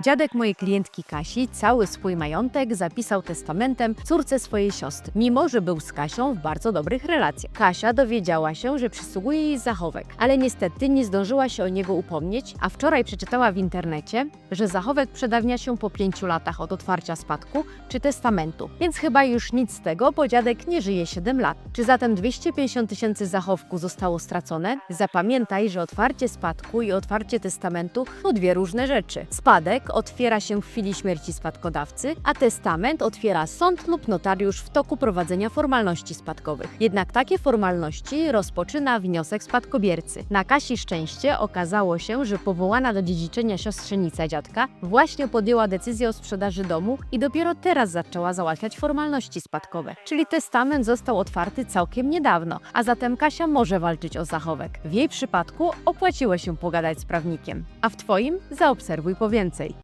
Dziadek mojej klientki Kasi cały swój majątek zapisał testamentem córce swojej siostry, mimo że był z Kasią w bardzo dobrych relacjach. Kasia dowiedziała się, że przysługuje jej zachowek, ale niestety nie zdążyła się o niego upomnieć, a wczoraj przeczytała w internecie, że zachowek przedawnia się po pięciu latach od otwarcia spadku czy testamentu, więc chyba już nic z tego, bo dziadek nie żyje 7 lat. Czy zatem 250 tysięcy zachowku zostało stracone? Zapamiętaj, że otwarcie spadku i otwarcie testamentu to dwie różne rzeczy. Spadek otwiera się w chwili śmierci spadkodawcy, a testament otwiera sąd lub notariusz w toku prowadzenia formalności spadkowych. Jednak takie formalności rozpoczyna wniosek spadkobiercy. Na Kasi szczęście okazało się, że powołana do dziedziczenia siostrzenica dziadka właśnie podjęła decyzję o sprzedaży domu i dopiero teraz zaczęła załatwiać formalności spadkowe. Czyli testament został otwarty całkiem niedawno, a zatem Kasia może walczyć o zachowek. W jej przypadku opłaciło się pogadać z prawnikiem, a w Twoim zaobserwuj po więcej.